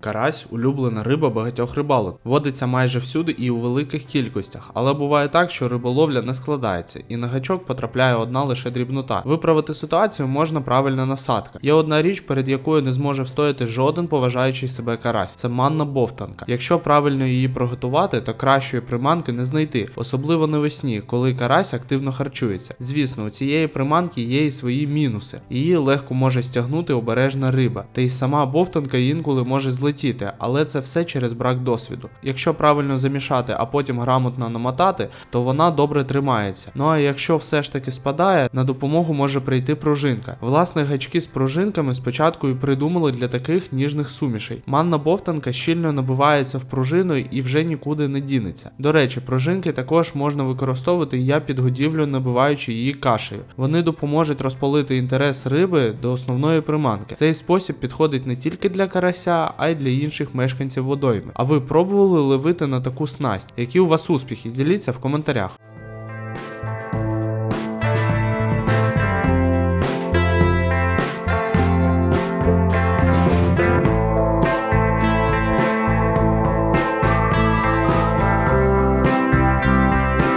Карась улюблена риба багатьох рибалок. Водиться майже всюди і у великих кількостях, але буває так, що риболовля не складається, і на гачок потрапляє одна лише дрібнота. Виправити ситуацію можна правильна насадка. Є одна річ, перед якою не зможе встояти жоден поважаючий себе карась. Це манна бовтанка. Якщо правильно її приготувати, то кращої приманки не знайти, особливо навесні, коли карась активно харчується. Звісно, у цієї приманки є і свої мінуси. Її легко може стягнути обережна риба, та й сама бовтанка інколи може злетіти, але це все через брак досвіду. Якщо правильно замішати, а потім грамотно намотати, то вона добре тримається. Ну а якщо все ж таки спадає, на допомогу може прийти пружинка. Власне, гачки з пружинками спочатку і придумали для таких ніжних сумішей. Манна бовтанка щільно набивається в пружину і вже нікуди не дінеться. До речі, пружинки також можна використовувати як підгодівлю, набиваючи її кашею. Вони допоможуть розпалити інтерес риби до основної приманки. Цей спосіб підходить не тільки для карася, а й для інших мешканців водойми. А ви пробували ловити на таку снасть? Які у вас успіхи? Діліться в коментарях.